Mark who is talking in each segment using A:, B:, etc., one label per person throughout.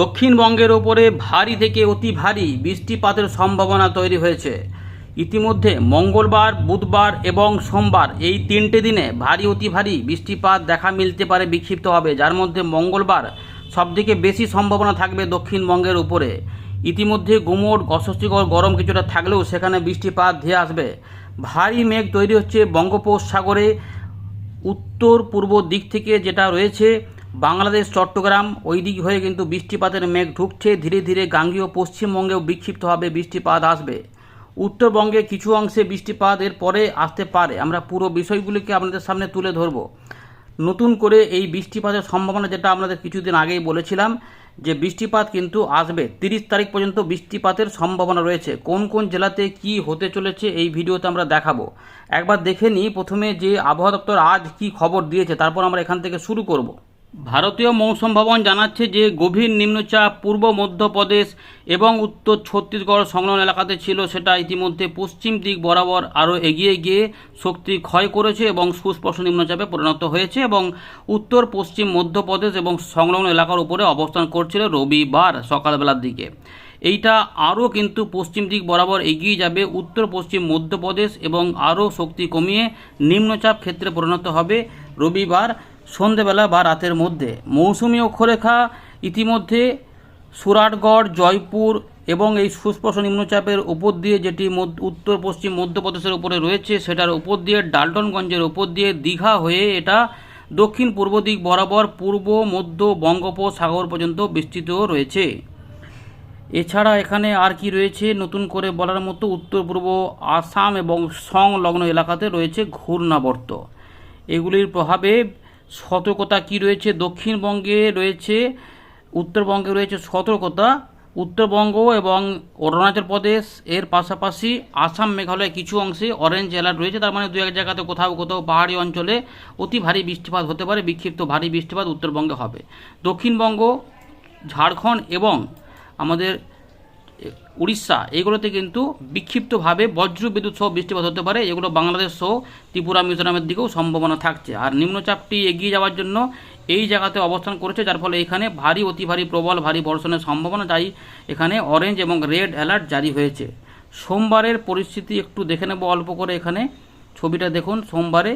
A: দক্ষিণবঙ্গের ওপরে ভারী থেকে অতি ভারী বৃষ্টিপাতের সম্ভাবনা তৈরি হয়েছে। ইতিমধ্যে মঙ্গলবার, বুধবার এবং সোমবার এই তিনটে দিনে ভারী অতি ভারী বৃষ্টিপাত দেখা মিলতে পারে বিক্ষিপ্ত হবে, যার মধ্যে মঙ্গলবার সবথেকে বেশি সম্ভাবনা থাকবে দক্ষিণবঙ্গের উপরে। ইতিমধ্যে গুমোট, অস্বস্তিকর গরম কিছুটা থাকলেও সেখানে বৃষ্টিপাত ধেয়ে আসবে। ভারী মেঘ তৈরি হচ্ছে বঙ্গোপসাগরে উত্তর পূর্ব দিক থেকে যেটা রয়েছে। বাংলাদেশ, চট্টগ্রাম, ওই দিক হয়ে কিন্তু বৃষ্টিপাতের মেঘ ঢুকছে। ধীরে ধীরে গাঙ্গীয় পশ্চিমবঙ্গেও বিক্ষিপ্তভাবে বৃষ্টিপাত আসবে। উত্তরবঙ্গে কিছু অংশে বৃষ্টিপাত এর পরে আসতে পারে। আমরা পুরো বিষয়গুলিকে আপনাদের সামনে তুলে ধরব। নতুন করে এই বৃষ্টিপাতের সম্ভাবনা যেটা আপনাদের কিছুদিন আগেই বলেছিলাম, যে বৃষ্টিপাত কিন্তু আসবে। তিরিশ তারিখ পর্যন্ত বৃষ্টিপাতের সম্ভাবনা রয়েছে। কোন কোন জেলাতে কি হতে চলেছে এই ভিডিওতে আমরা দেখাবো। একবার দেখে নিই। প্রথমে যে আবহাওয়া দপ্তর আজ কি খবর দিয়েছে, তারপর আমরা এখান থেকে শুরু করব। ভারতীয় মৌসুম ভবন জানাচ্ছে যে গভীর নিম্নচাপ পূর্ব মধ্যপ্রদেশ এবং উত্তর ছত্তিশগড় সংলগ্ন এলাকাতে ছিল। সেটা ইতিমধ্যে পশ্চিম দিক বরাবর আরও এগিয়ে গিয়ে শক্তি ক্ষয় করেছে এবং সুস্পষ্ট নিম্নচাপে পরিণত হয়েছে এবং উত্তর, পশ্চিম মধ্যপ্রদেশ এবং সংলগ্ন এলাকার উপরে অবস্থান করছিল রবিবার সকালবেলার দিকে। এইটা আরও কিন্তু পশ্চিম দিক বরাবর এগিয়ে যাবে। উত্তর, পশ্চিম মধ্যপ্রদেশ এবং আরও শক্তি কমিয়ে নিম্নচাপ ক্ষেত্রে পরিণত হবে রবিবার। সন্ধেবেলা বা রাতের মধ্যে। মৌসুমি অক্ষরেখা ইতিমধ্যে সুরাটগড়, জয়পুর এবং এই সুস্পষ্ট নিম্নচাপের উপর দিয়ে যেটি উত্তর, পশ্চিম, মধ্যপ্রদেশের উপরে রয়েছে, সেটার উপর দিয়ে ডাল্টনগঞ্জের উপর দিয়ে দীঘা হয়ে এটা দক্ষিণ পূর্ব দিক বরাবর পূর্ব, মধ্য, বঙ্গোপসাগর পর্যন্ত বিস্তৃত রয়েছে। এছাড়া এখানে আর কি রয়েছে? নতুন করে বলার মতো উত্তর, পূর্ব, আসাম এবং সংলগ্ন এলাকাতে রয়েছে ঘূর্ণাবর্ত। এগুলির প্রভাবে সতর্কতা কি রয়েছে? দক্ষিণবঙ্গে রয়েছে, উত্তরবঙ্গে রয়েছে সতর্কতা। উত্তরবঙ্গ এবং অরুণাচল প্রদেশ, এর পাশাপাশি আসাম মেঘালয় কিছু অংশে অরেঞ্জ অ্যালার্ট রয়েছে। তার মানে দু এক জায়গাতে কোথাও কোথাও পাহাড়ি অঞ্চলে অতি ভারী বৃষ্টিপাত হতে পারে, বিক্ষিপ্ত ভারী বৃষ্টিপাত উত্তরবঙ্গে হবে। দক্ষিণবঙ্গ, ঝাড়খণ্ড এবং আমাদের উড়িষ্যা, এগুলোতে কিন্তু বিক্ষিপ্তভাবে বজ্র বিদ্যুৎ সহ বৃষ্টিপাত হতে পারে। এগুলো বাংলাদেশ সহ ত্রিপুরা, মিজোরামের দিকেও সম্ভাবনা থাকছে। আর নিম্নচাপটি এগিয়ে যাওয়ার জন্য এই জায়গাতে অবস্থান করেছে, যার ফলে এখানে ভারী, অতি ভারী প্রবল, ভারী বর্ষণের সম্ভাবনা তাই এখানে অরেঞ্জ এবং রেড অ্যালার্ট জারি হয়েছে। সোমবারের পরিস্থিতি একটু দেখে নেব, অল্প করে এখানে ছবিটা দেখুন। সোমবারে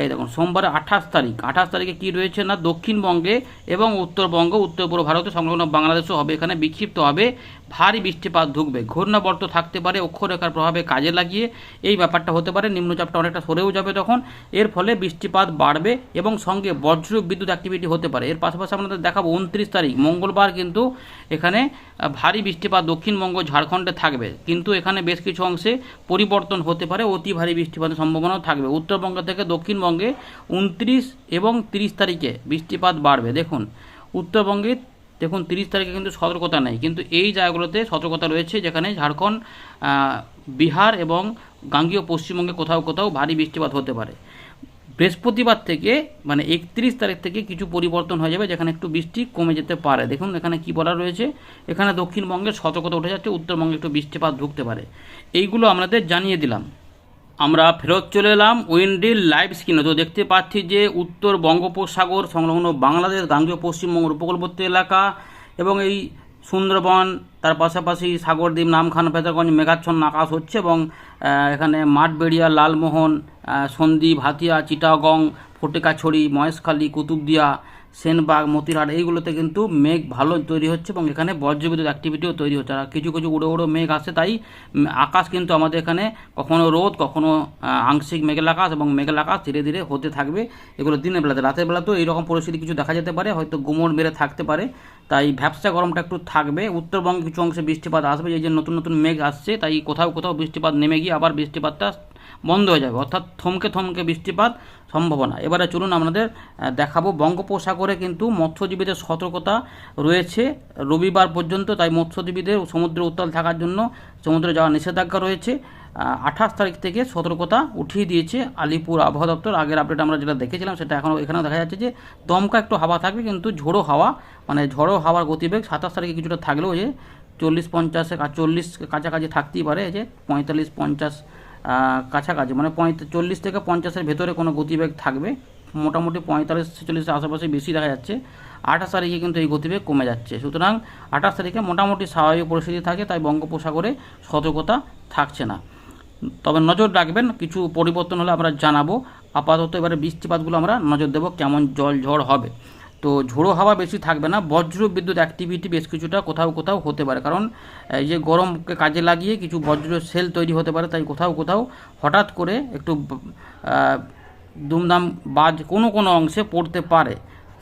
A: এই দেখুন সোমবারে আঠাশ তারিখ। আঠাশ তারিখে কি রয়েছে না? দক্ষিণবঙ্গে এবং উত্তরবঙ্গ উত্তর পূর্ব ভারতে সংলগ্ন বাংলাদেশও হবে। এখানে বিক্ষিপ্ত হবে। ভারী বৃষ্টিপাত ঢুকবে। ঘূর্ণাবর্ত থাকতে পারে, অক্ষরেখার প্রভাবে কাজে লাগিয়ে। এই ব্যাপারটা হতে পারে, নিম্নচাপটা অনেকটা সরেও যাবে তখন। এর ফলে বৃষ্টিপাত বাড়বে এবং সঙ্গে বজ্র বিদ্যুৎ অ্যাক্টিভিটি হতে পারে। এর পাশাপাশি আপনাদের দেখাবো, উনত্রিশ তারিখ, মঙ্গলবার কিন্তু এখানে ভারী বৃষ্টিপাত দক্ষিণবঙ্গ, ঝাড়খণ্ডে থাকবে। কিন্তু এখানে বেশ কিছু অংশে পরিবর্তন হতে পারে, অতি ভারী বৃষ্টিপাতের সম্ভাবনাও থাকবে। উত্তরবঙ্গ থেকে দক্ষিণবঙ্গে উনত্রিশ এবং তিরিশ তারিখে বৃষ্টিপাত বাড়বে। দেখুন, উত্তরবঙ্গে, দেখুন, তিরিশ তারিখে কিন্তু সতর্কতা নেই, কিন্তু এই জায়গাগুলোতে সতর্কতা রয়েছে, যেখানে ঝাড়খণ্ড বিহার এবং গাঙ্গীয় পশ্চিমবঙ্গে কোথাও কোথাও ভারী বৃষ্টিপাত হতে পারে। বৃহস্পতিবার থেকে মানে একত্রিশ তারিখ থেকে কিছু পরিবর্তন হয়ে যাবে, যেখানে একটু বৃষ্টি কমে যেতে পারে। দেখুন, এখানে কি বলা রয়েছে? এখানে দক্ষিণবঙ্গের সতর্কতা উঠে যাচ্ছে, উত্তরবঙ্গে একটু বৃষ্টিপাত ঢুকতে পারে। এইগুলো আমাদের জানিয়ে দিলাম। আমরা ফেরত চলে এলাম উইন্ডিল লাইভ স্ক্রিনে। তো দেখতে পাচ্ছি যে উত্তর বঙ্গোপসাগর সংলগ্ন বাংলাদেশ, গাঙ্গীয়, পশ্চিমবঙ্গের উপকূলবর্তী এলাকা এবং এই সুন্দরবন, তার পাশাপাশি সাগরদ্বীপ, নামখান ফেতারগঞ্জ মেঘাচ্ছন্ন আকাশ হচ্ছে এবং এখানে মাঠবেড়িয়া, লালমোহন সন্দ্বীপ, হাতিয়া, চিটাগং ফটিকাছড়ি মহেশখালী, কুতুবদিয়া সেনবাগ, মতিরহাট, এইগুলোতে কিন্তু মেঘ ভালো তৈরি হচ্ছে এবং এখানে বজ্রবিদ্যুৎ অ্যাক্টিভিটিও তৈরি হচ্ছে। আর কিছু কিছু উড়ো উড়ো মেঘ আসে, তাই আকাশ কিন্তু আমাদের এখানে কখনো রোদ, কখনো আংশিক মেঘের আকাশ এবং মেঘের আকাশ ধীরে ধীরে হতে থাকবে এগুলো দিনের বেলাতে। রাতের বেলাতেও এইরকম পরিস্থিতি কিছু দেখা যেতে পারে, হয়তো গুমোট মেরে থাকতে পারে, তাই ভ্যাবসা গরমটা একটু থাকবে। উত্তরবঙ্গে কিছু অংশে বৃষ্টিপাত আসবে, এই যে নতুন নতুন মেঘ আসছে, তাই কোথাও কোথাও বৃষ্টিপাত নেমে গিয়ে আবার বৃষ্টিপাতটা বন্ধ হয়ে যাবে। অর্থাৎ থমকে থমকে বৃষ্টিপাত সম্ভাবনা। এবারে চলুন আপনাদের দেখাবো। বঙ্গোপসাগরে কিন্তু মৎস্যজীবীদের সতর্কতা রয়েছে। রবিবার পর্যন্ত তাই মৎস্যজীবীদের সমুদ্রে উত্তাল থাকার জন্য সমুদ্রে যাওয়ার নিষেধাজ্ঞা রয়েছে। আঠাশ তারিখ থেকে সতর্কতা উঠিয়ে দিয়েছে আলিপুর আবহাওয়া দপ্তর। আগের আপডেট আমরা যেটা দেখেছিলাম, সেটা এখনও এখানেও দেখা যাচ্ছে যে দমকা একটু হাওয়া থাকবে, কিন্তু ঝোড়ো হাওয়া মানে ঝড়ো হাওয়ার গতিবেগ সাতাশ তারিখে কিছুটা থাকলেও যে চল্লিশ পঞ্চাশে চল্লিশ কাছাকাছি থাকতেই পারে। যে পঁয়তাল্লিশ, পঞ্চাশ কাছাকাছি মানে চল্লিশ থেকে পঞ্চাশের ভেতরে কোনো গতিবেগ থাকবে। মোটামুটি পঁয়তাল্লিশ ছেচল্লিশের আশেপাশে বেশি দেখা যাচ্ছে। আঠাশ তারিখে কিন্তু এই গতিবেগ কমে যাচ্ছে। সুতরাং আঠাশ তারিখে মোটামুটি স্বাভাবিক পরিস্থিতি থাকে, তাই বঙ্গোপসাগরে সতর্কতা থাকছে না। তবে নজর রাখবেন, কিছু পরিবর্তন হলে আমরা জানাব। আপাতত এবারে বৃষ্টিপাতগুলো আমরা নজর দেবো, কেমন জল ঝড় হবে। তো ঝোড়ো হাওয়া বেশি থাকবে না, বজ্র বিদ্যুৎ অ্যাক্টিভিটি বেশ কিছুটা কোথাও কোথাও হতে পারে। কারণ, এই যে গরমকে কাজে লাগিয়ে কিছু বজ্র সেল তৈরি হতে পারে, তাই কোথাও কোথাও হঠাৎ করে একটু দুমদাম বাজ কোনো কোনো অংশে পড়তে পারে।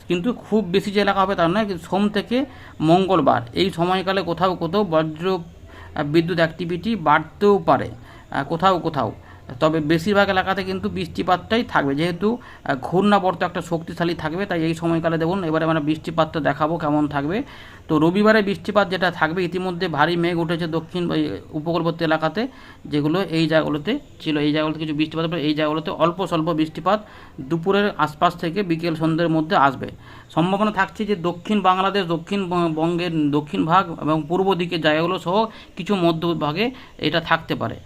A: কিন্তু খুব বেশি যে এলাকা হবে তার নয় সোম থেকে মঙ্গলবার, এই সময়কালে কোথাও কোথাও বজ্র বিদ্যুৎ অ্যাক্টিভিটি বাড়তেও পারে। কোথাও কোথাও। তবে বেশিরভাগ এলাকাতে কিন্তু বৃষ্টিপাতটাই থাকবে। যেহেতু ঘূর্ণাবর্ত একটা শক্তিশালী থাকবে, তাই এই সময়কালে দেখুন, এবারে আমরা বৃষ্টিপাতটা দেখাবো কেমন থাকবে। তো রবিবারে বৃষ্টিপাত যেটা থাকবে, ইতিমধ্যে ভারী মেঘ উঠেছে দক্ষিণ উপকূলবর্তী এলাকাতে, যেগুলো এই জায়গাগুলোতে ছিল। এই জায়গাগুলোতে কিছু বৃষ্টিপাত এই জায়গাগুলোতে অল্প স্বল্প বৃষ্টিপাত দুপুরের আশপাশ থেকে বিকেল সন্ধ্যের মধ্যে আসবে। সম্ভাবনা থাকছে যে দক্ষিণ বাংলাদেশ, দক্ষিণ বঙ্গের দক্ষিণ ভাগ এবং পূর্ব দিকের জায়গাগুলো সহ কিছু মধ্যভাগে এটা থাকতে পারে।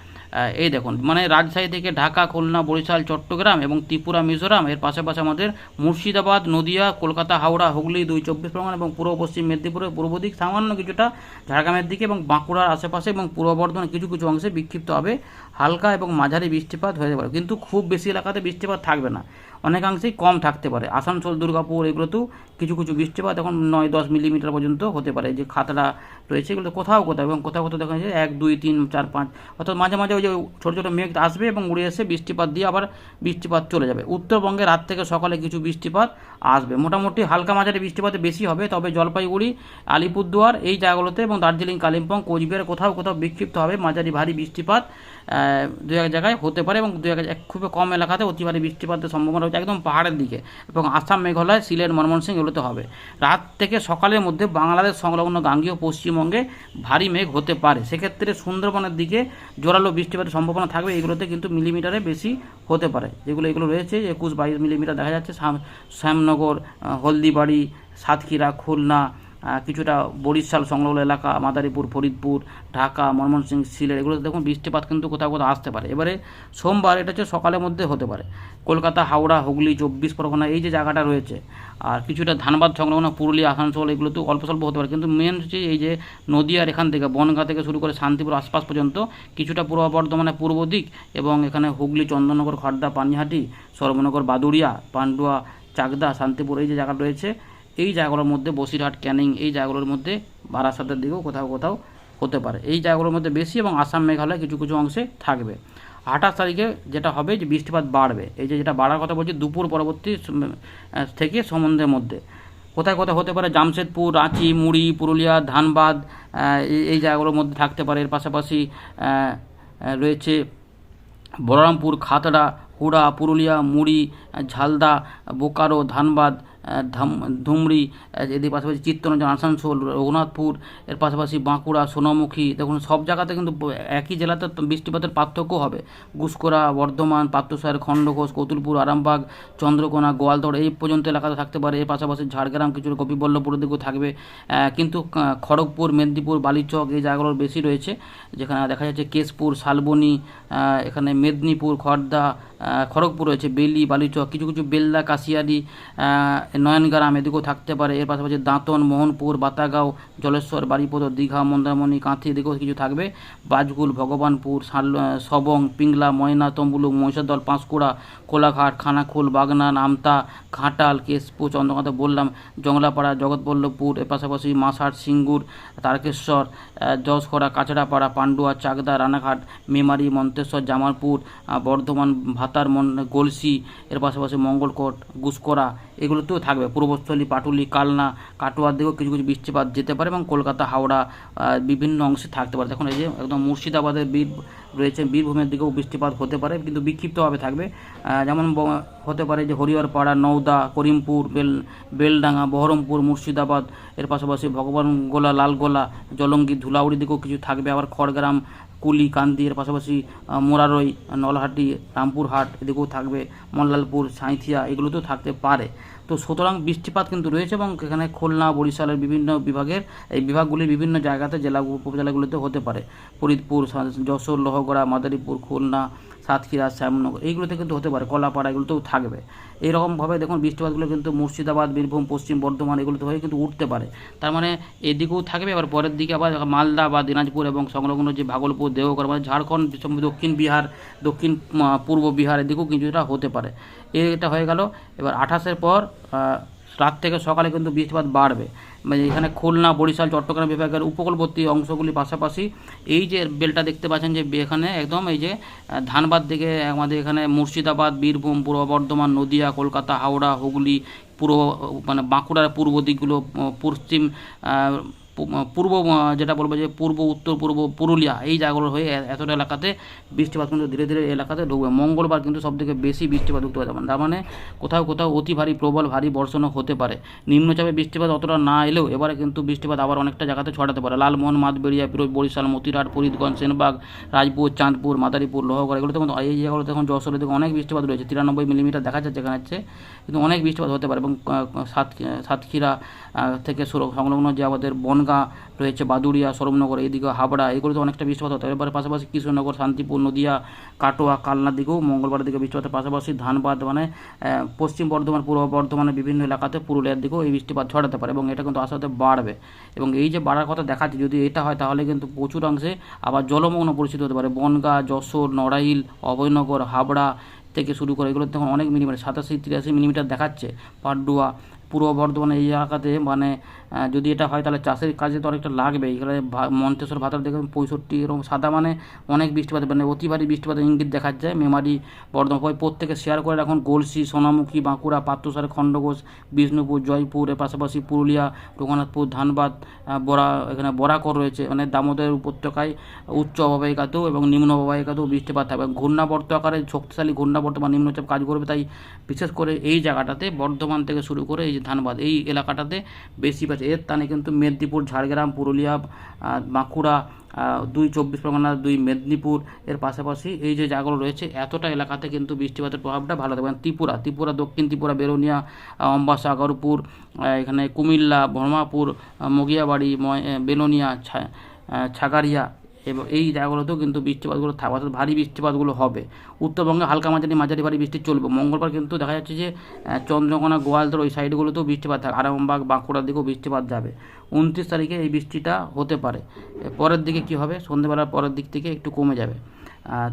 A: এই দেখুন মানে রাজশাহী থেকে ঢাকা, খুলনা, বরিশাল, চট্টগ্রাম এবং ত্রিপুরা, মিজোরাম, এর পাশাপাশি আমাদের মুর্শিদাবাদ, নদিয়া, কলকাতা, হাওড়া, হুগলি, দুই চব্বিশ পরগনা এবং পূর্ব পশ্চিম মেদিনীপুরের পূর্ব দিক সামান্য কিছুটা ঝাড়গ্রামের দিকে এবং বাঁকুড়ার আশেপাশে এবং পূর্ব বর্ধমান কিছু কিছু অংশে বিক্ষিপ্ত হবে হালকা এবং মাঝারি বৃষ্টিপাত হয়ে যাবে। কিন্তু খুব বেশি এলাকাতে বৃষ্টিপাত থাকবে না। অনেকাংশেই কম থাকতে পারে। আসানসোল, দুর্গাপুর এগুলোতেও কিছু কিছু বৃষ্টিপাত এখন নয় দশ মিলিমিটার পর্যন্ত হতে পারে। যে খাতড়া রয়েছে এগুলো কোথাও কোথাও এবং কোথাও কোথাও দেখা যাচ্ছে এক, দুই, তিন, চার, পাঁচ অর্থাৎ মাঝে মাঝে ওই যে ছোটো ছোটো মেঘ আসবে এবং উড়ে এসে বৃষ্টিপাত দিয়ে আবার বৃষ্টিপাত চলে যাবে। উত্তরবঙ্গে রাত থেকে সকালে কিছু বৃষ্টিপাত আসবে। মোটামুটি হালকা মাঝারি বৃষ্টিপাত বেশি হবে, তবে জলপাইগুড়ি, আলিপুরদুয়ার এই জায়গাগুলোতে এবং দার্জিলিং, কালিম্পং, কোচবিহার কোথাও কোথাও বিক্ষিপ্ত হবে মাঝারি ভারী বৃষ্টিপাত। দু এক জায়গায় হতে পারে এবং দু এক এক খুবই কম এলাকাতে অতি বৃষ্টিপাতের সম্ভাবনা রয়েছে একদম পাহাড়ের দিকে এবং আসাম মেঘালয়, সিলেট ময়মনসিংহ এগুলোতে হবে। রাত থেকে সকালের মধ্যে বাংলাদেশ সংলগ্ন গাঙ্গীয় পশ্চিমবঙ্গে ভারী মেঘ হতে পারে। সেক্ষেত্রে সুন্দরবনের দিকে জোরালো বৃষ্টিপাতের সম্ভাবনা থাকবে। এগুলোতে কিন্তু মিলিমিটারে বেশি হতে পারে। যেগুলো, এগুলো রয়েছে, একুশ বাইশ মিলিমিটার দেখা যাচ্ছে। শ্যামনগর হলদিবাড়ি, সাতক্ষীরা, খুলনা কিছুটা বরিশাল, সংলগ্ন এলাকা, মাদারীপুর, ফরিদপুর, ঢাকা, ময়মনসিংহ, সিলেট এগুলোতে দেখুন বৃষ্টিপাত কিন্তু কোথাও কোথাও আসতে পারে। এবারে সোমবার এটা হচ্ছে সকালের মধ্যে হতে পারে। কলকাতা, হাওড়া, হুগলি, চব্বিশ পরগনা এই যে জায়গাটা রয়েছে, আর কিছুটা ধানবাদ, সংলগ্ন পুরুলিয়া, আসানসোল এগুলোতেও অল্প স্বল্প হতে পারে। কিন্তু মেন হচ্ছে এই যে নদীয়ার এখান থেকে, বনগাঁ থেকে শুরু করে শান্তিপুর আশপাশ পর্যন্ত কিছুটা পূর্ব বর্ধমানের পূর্ব দিক এবং এখানে হুগলি, চন্দননগর খড়দা পানিহাটি, সর্বনগর, বাদুড়িয়া, পান্ডুয়া, চাকদা, শান্তিপুর এই যে জায়গা রয়েছে। এই জায়গাগুলোর মধ্যে বসিরহাট, ক্যানিং, এই জায়গাগুলোর মধ্যে বারাসাতের দিকেও কোথাও কোথাও হতে পারে। এই জায়গাগুলোর মধ্যে বেশি এবং আসাম মেঘালয় কিছু কিছু অংশে থাকবে। আঠাশ তারিখে যেটা হবে যে বৃষ্টিপাত বাড়বে। এই যে যেটা বাড়ার কথা বলছি, দুপুর পরবর্তী থেকে সম্বন্ধের মধ্যে। কোথায় কোথায় হতে পারে? জামশেদপুর, রাঁচি, মুড়ি, পুরুলিয়া, ধানবাদ এই- জায়গাগুলোর মধ্যে থাকতে পারে। এর পাশাপাশি রয়েছে বলরামপুর, খাতড়া, হুড়া, পুরুলিয়া, মুড়ি, ঝালদা, বোকারো, ধানবাদ ধাম আহ, এদের পাশাপাশি চিত্তরঞ্জন আসানসোল রঘুনাথপুর এর পাশাপাশি বাঁকুড়া সোনামুখী দেখুন সব জায়গাতে কিন্তু একই জেলাতে বৃষ্টিপাতের পার্থক্য হবে। গুসকরা বর্ধমান পাত্রসার খণ্ডঘোষ কতুলপুর আরামবাগ চন্দ্রকোনা গোয়ালদড় এই পর্যন্ত এলাকাতে থাকতে পারে। এর পাশাপাশি ঝাড়গ্রাম কিছু গোপীবল্লভপুরের দিকেও থাকবে। কিন্তু খড়গপুর মেদিনীপুর বালিচক এই জায়গাগুলো বেশি রয়েছে যেখানে দেখা যাচ্ছে কেশপুর শালবনী এখানে মেদিনীপুর আহ, খড়গপুর রয়েছে বেলি বালিচক কিছু কিছু বেলদা কাশিয়ারি নয়নগ্রাম এদিকেও থাকতে পারে। এর পাশাপাশি দাঁতন মোহনপুর বাতাগাঁও জলেশ্বর বাড়িপদ দীঘা মন্দারমণি কাঁথি এদিকেও কিছু থাকবে। বাজগুল ভগবানপুর সবং পিংলা ময়না তম্বুলুক মহিষাদল পাঁশকুড়া কোলাঘাট খানাখোল বাগনান আমতা ঘাটাল কেশপুর চন্দ্রকান্ত বললাম জংলাপাড়া জগৎবল্লভপুর এর পাশাপাশি মাসাট সিঙ্গুর তারকেশ্বর আহ, যশকরা কাছড়াপাড়া পান্ডুয়া চাকদা রানাঘাট মেমারি মন্তেশ্বর জামালপুর বর্ধমান ভাতার মন, গলসি, এর পাশাপাশি মঙ্গলকোট, গুসকরা, এগুলোতেও থাকবে। পূর্বস্থলী, পাটুলি, কালনা, কাটোয়ার দিকেও কিছু কিছু বৃষ্টিপাত যেতে পারে এবং কলকাতা, হাওড়া বিভিন্ন অংশে থাকতে পারে। দেখুন, এই যে একদম মুর্শিদাবাদের বীর, রয়েছে বীরভূমের দিকেও বৃষ্টিপাত হতে পারে, কিন্তু বিক্ষিপ্তভাবে থাকবে। যেমন হতে পারে যে হরিহরপাড়া, নওদা, করিমপুর, বেল, বেলডাঙ্গা, বহরমপুর, মুর্শিদাবাদ, এর পাশাপাশি ভগবানগোলা, লালগোলা, জলঙ্গি ধুলাউড়ি দিকেও কিছু থাকবে। আবার খড়গ্রাম কুলি কান্দি এর পাশাপাশি মোরারই, নলহাটি, রামপুরহাট, এদিকেও থাকবে, মল্লালপুর, সাঁইথিয়া, এগুলোতেও থাকতে পারে। তো সুতরাং বৃষ্টিপাত কিন্তু রয়েছে এবং এখানে খুলনা, বরিশালের বিভিন্ন বিভাগের, এই বিভাগগুলির বিভিন্ন জায়গাতে জেলা, উপজেলাগুলিতে হতে পারে। ফরিদপুর যশোর, লোহগড়া, মাদারীপুর, খুলনা সাতক্ষীরা, শ্যামনগর, এইগুলোতে কিন্তু হতে পারে, কলাপাড়া এগুলোতেও থাকবে। এইরকমভাবে দেখুন বৃষ্টিপাতগুলো কিন্তু মুর্শিদাবাদ, বীরভূম, পশ্চিম বর্ধমান এগুলোতে হয়ে কিন্তু উঠতে পারে। তার মানে এদিকেও থাকবে আবার পরের দিকে আবার মালদা বা দিনাজপুর এবং সংলগ্ন যে ভাগলপুর, দেওঘর মানে ঝাড়খণ্ড দক্ষিণ বিহার, দক্ষিণ পূর্ব বিহার, এদিকেও কিছুটা হতে পারে। এটা হয়ে গেল, এবার আঠাশের পর রাত থেকে সকালে কিন্তু বৃষ্টিপাত বাড়বে। মানে এখানে খুলনা, বরিশাল, চট্টগ্রাম বিভাগের উপকূলবর্তী অংশগুলি পাশাপাশি এই যে বেলটা দেখতে পাচ্ছেন যে এখানে একদম এই যে ধানবাদ দিকে আমাদের এখানে মুর্শিদাবাদ, বীরভূম, পূর্ব বর্ধমান, নদিয়া, কলকাতা, হাওড়া, হুগলি, পূর্ব মানে বাঁকুড়ার পূর্ব দিকগুলো পশ্চিম পূর্ব যেটা বলব যে পূর্ব, উত্তর, পূর্ব, পুরুলিয়া, এই জায়গাগুলো হয়ে এতটা এলাকাতে বৃষ্টিপাত কিন্তু ধীরে ধীরে এলাকাতে ঢুকবে। মঙ্গলবার কিন্তু সবথেকে বেশি বৃষ্টিপাত ঢুকতে পারে। তার মানে কোথাও কোথাও অতি ভারী প্রবল, ভারী বর্ষণও হতে পারে। নিম্নচাপে বৃষ্টিপাত অতটা না এলেও এবারে কিন্তু বৃষ্টিপাত আবার অনেকটা জায়গাতে ছড়াতে পারে। লালমোহন মাতবেড়িয়া পিরোজ বরিশাল, মতিরাট, ফরিদগঞ্জ, সেনবাগ রাজপুর চাঁদপুর, মাদারীপুর, লোহগড়, এগুলোতে কিন্তু এই জায়গাগুলোতে এখন যশোরের দিকে অনেক বৃষ্টিপাত রয়েছে। তিরানব্বই মিলিমিটার দেখা যাচ্ছে এখানে হচ্ছে। কিন্তু অনেক বৃষ্টিপাত হতে পারে এবং সাত, সাতক্ষীরা থেকে সংলগ্ন যে আমাদের বনগাঁ রয়েছে, বাদুড়িয়া সরমনগর এইদিকে হাবড়া এগুলোতে অনেকটা বৃষ্টিপাত হতে। এবারে পাশাপাশি কৃষ্ণনগর, শান্তিপুর, নদিয়া, কাটোয়া কালনার দিকেও মঙ্গলবার দিকে বৃষ্টিপাতের পাশাপাশি ধানবাদ মানে পশ্চিম বর্ধমান, পূর্ব বর্ধমানের বিভিন্ন এলাকাতে পুরুলিয়ার দিকেও এই বৃষ্টিপাত ছড়াতে পারে এবং এটা কিন্তু আস্তে বাড়বে। এবং এই যে বাড়ার কথা দেখাচ্ছে, যদি এটা হয় তাহলে কিন্তু প্রচুর অংশে আবার জলমগ্ন পরিস্থিতি হতে পারে। বনগাঁ, যশোর, নড়াইল, অভয়নগর, হাবড়া থেকে শুরু করে এগুলো তখন অনেক মিলিমিটার, সাতাশি, তিরাশি মিলিমিটার দেখাচ্ছে। পাডুয়া, পূর্ব বর্ধমানে এই এলাকাতে মানে যদি এটা হয় তাহলে চাষের কাজে তো অনেকটা লাগবে এখানে মন্তেশ্বর ভাতার দেখবেন পঁয়ষট্টি এরকম সাদা মানে অনেক বৃষ্টিপাত মানে অতি ভারী বৃষ্টিপাতের ইঙ্গিত দেখা যায় মেমারি, বর্ধমান প্রত্যেকে শেয়ার করে রাখুন। গলসি, সোনামুখী, বাঁকুড়া পাত্রসার খণ্ডঘোষ, বিষ্ণুপুর, জয়পুর, এর পাশাপাশি পুরুলিয়া, রঘুনাথপুর, ধানবাদ বরা, এখানে বরাকর রয়েছে মানে দামোদর উপত্যকায় উচ্চ অববাহিকাতেও এবং নিম্ন অববাহিকাতেও বৃষ্টিপাত থাকবে ঘূর্ণাবর্ত আকারে শক্তিশালী ঘূর্ণাবর্ত বা নিম্নচাপ কাজ করবে, তাই বিশেষ করে এই জায়গাটাতে বর্ধমান থেকে শুরু করে এই যে ধানবাদ, এই এলাকাটাতে বেশি পাচ্ছে এর টানে কিন্তু মেদিনীপুর, ঝাড়গ্রাম, পুরুলিয়া বাঁকুড়া দুই চব্বিশ পরগনা, দুই মেদিনীপুর। এর পাশাপাশি এই যে জায়গাগুলো রয়েছে, এতটা এলাকাতে কিন্তু বৃষ্টিপাতের প্রভাবটা ভালো থাকবে এবং ত্রিপুরা ত্রিপুরা, দক্ষিণ ত্রিপুরা বেরোনিয়া অম্বাসাগরপুর অম্বাসা গরপুর এখানে কুমিল্লা, ব্রহ্মাপুর মগিয়াবাড়ি বেলোনিয়া ছাগারিয়া এবং এই জায়গাগুলোতেও কিন্তু বৃষ্টিপাতগুলো থাকবে, অর্থাৎ ভারী বৃষ্টিপাতগুলো হবে। উত্তরবঙ্গে হালকা মাঝারি মাঝারি ভারী বৃষ্টি চলবে। মঙ্গলবার কিন্তু দেখা যাচ্ছে যে চন্দ্রকোনা গোয়ালদের ওই সাইডগুলোতেও বৃষ্টিপাত থাকে আরামবাগ, বাঁকুড়ার দিকেও বৃষ্টিপাত যাবে। উনত্রিশ তারিখে এই বৃষ্টিটা হতে পারে। পরের দিকে কি হবে? সন্ধ্যেবেলার পরের দিক থেকে একটু কমে যাবে।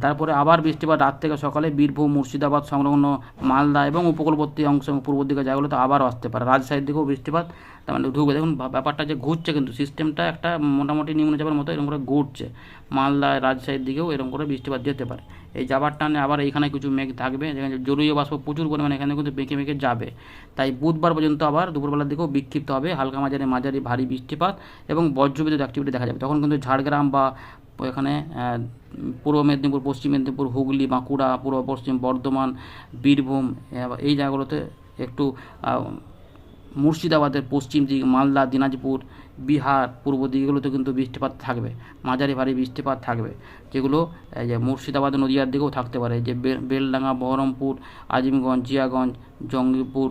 A: তারপরে আবার বৃষ্টিপাত রাত থেকে সকালে বীরভূম, মুর্শিদাবাদ, সংলগ্ন মালদা এবং উপকূলবর্তী অংশ পূর্ব দিকে জায়গাগুলোতে আবারও আসতে পারে। রাজশাহীর দিকেও বৃষ্টিপাত, তার মানে ঢুকবে দেখুন ব্যাপারটা যে ঘুরছে কিন্তু সিস্টেমটা একটা মোটামুটি নিম্নচাপের মতো এরকম করে ঘুরছে। মালদা, রাজশাহীর দিকেও এরকম করে বৃষ্টিপাত যেতে পারে। এই যাবার টানে আবার এখানে কিছু মেঘ থাকবে, যেখানে জলীয় বাষ্প প্রচুর পরিমাণে এখানে কিন্তু বেঁকে বেঁকে যাবে। তাই বুধবার পর্যন্ত আবার দুপুরবেলার দিকেও বিক্ষিপ্ত হবে। হালকা মাঝারি মাঝারি ভারী বৃষ্টিপাত এবং বজ্রবিদ্যুৎ অ্যাক্টিভিটি দেখা যাবে। তখন কিন্তু ঝাড়গ্রাম বা এখানে পূর্ব মেদিনীপুর, পশ্চিম মেদিনীপুর, হুগলি, বাঁকুড়া, পূর্ব পশ্চিম বর্ধমান, বীরভূম এই জায়গাগুলোতে একটু মুর্শিদাবাদের পশ্চিম দিক, মালদা, দিনাজপুর, বিহার, পূর্ব দিকগুলোতে কিন্তু বৃষ্টিপাত থাকবে মাঝারি ভারী বৃষ্টিপাত থাকবে, যেগুলো এই যে মুর্শিদাবাদ নদীয়ার দিকেও থাকতে পারে, যে বেলডাঙ্গা, বহরমপুর, আজিমগঞ্জ, জিয়াগঞ্জ, জঙ্গিপুর,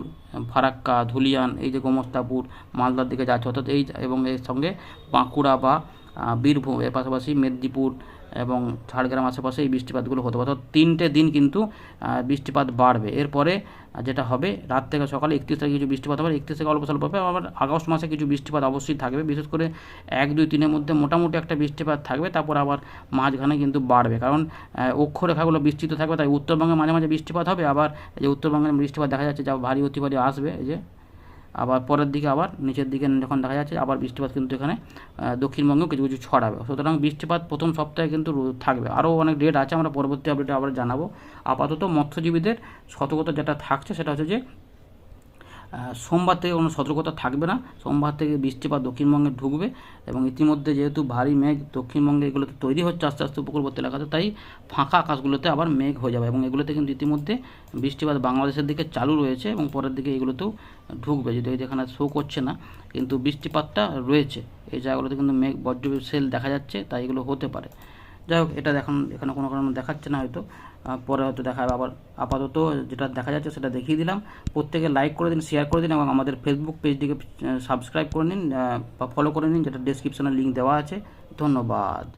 A: ফারাক্কা, ধুলিয়ান, এই যে গোমস্তাপুর, মালদার দিকে যাচ্ছে, অর্থাৎ এই, এবং এর সঙ্গে বাঁকুড়া বা বীরভূম, এর পাশাপাশি মেদিনীপুর এবং ঝাড়গ্রাম আশেপাশে এই বৃষ্টিপাতগুলো হতে পারে। তিনটে দিন কিন্তু বৃষ্টিপাত বাড়বে। এরপরে যেটা হবে, রাত থেকে সকালে একত্রিশ তারিখে কিছু বৃষ্টিপাত হবে একত্রিশ থেকে অল্প স্বল্প হবে। আবার আগস্ট মাসে কিছু বৃষ্টিপাত অবশ্যই থাকবে। বিশেষ করে এক, দুই তিনের মধ্যে মোটামুটি একটা বৃষ্টিপাত থাকবে। তারপর আবার মাঝখানে কিন্তু বাড়বে। কারণ অক্ষরেখাগুলো বিস্তৃত থাকবে, তাই উত্তরবঙ্গে মাঝে মাঝে বৃষ্টিপাত হবে। আবার যে উত্তরবঙ্গের বৃষ্টিপাত দেখা যাচ্ছে, যা ভারী অতি ভারী আসবে যে আবার পরের দিকে আবার নিচের দিকে যখন দেখা যাচ্ছে আবার বৃষ্টিপাত কিন্তু এখানে দক্ষিণবঙ্গেও কিছু কিছু ছড়াবে। সুতরাং বৃষ্টিপাত প্রথম সপ্তাহে কিন্তু থাকবে। আরও অনেক ডেট আছে, আমরা পরবর্তী আপডেটে আবার জানাব। আপাতত মৎস্যজীবীদের সতর্কতা যেটা থাকছে সেটা হচ্ছে যে সোমবার থেকে কোনো সতর্কতা থাকবে না। সোমবার থেকে বৃষ্টিপাত দক্ষিণবঙ্গে ঢুকবে এবং ইতিমধ্যে যেহেতু ভারী মেঘ, দক্ষিণবঙ্গে এগুলোতে তৈরি হচ্ছে আস্তে আস্তে উপকূলবর্তী এলাকাতে, তাই ফাঁকা আকাশগুলোতে আবার মেঘ হয়ে যাবে এবং এগুলোতে কিন্তু ইতিমধ্যে বৃষ্টিপাত বাংলাদেশের দিকে চালু রয়েছে এবং পরের দিকে এগুলোতেও ঢুকবে। যদি যেখানে শো করছে না, কিন্তু বৃষ্টিপাতটা রয়েছে, এই জায়গাগুলোতে কিন্তু মেঘ বজ্র সেল দেখা যাচ্ছে, তাই এগুলো হতে পারে। যাই হোক, এটা এখন এখানে কোনো কারণে দেখাচ্ছে না হয়তো। পরে হয়তো দেখাবে। আবার আপাতত যেটা দেখা যাচ্ছে সেটা দেখিয়ে দিলাম। প্রত্যেকে লাইক করে দিন শেয়ার করে দিন এবং আমাদের ফেসবুক পেজটিকে সাবস্ক্রাইব করে নিন বা ফলো করে নিন, যেটা ডেসক্রিপশনে লিঙ্ক দেওয়া আছে। ধন্যবাদ।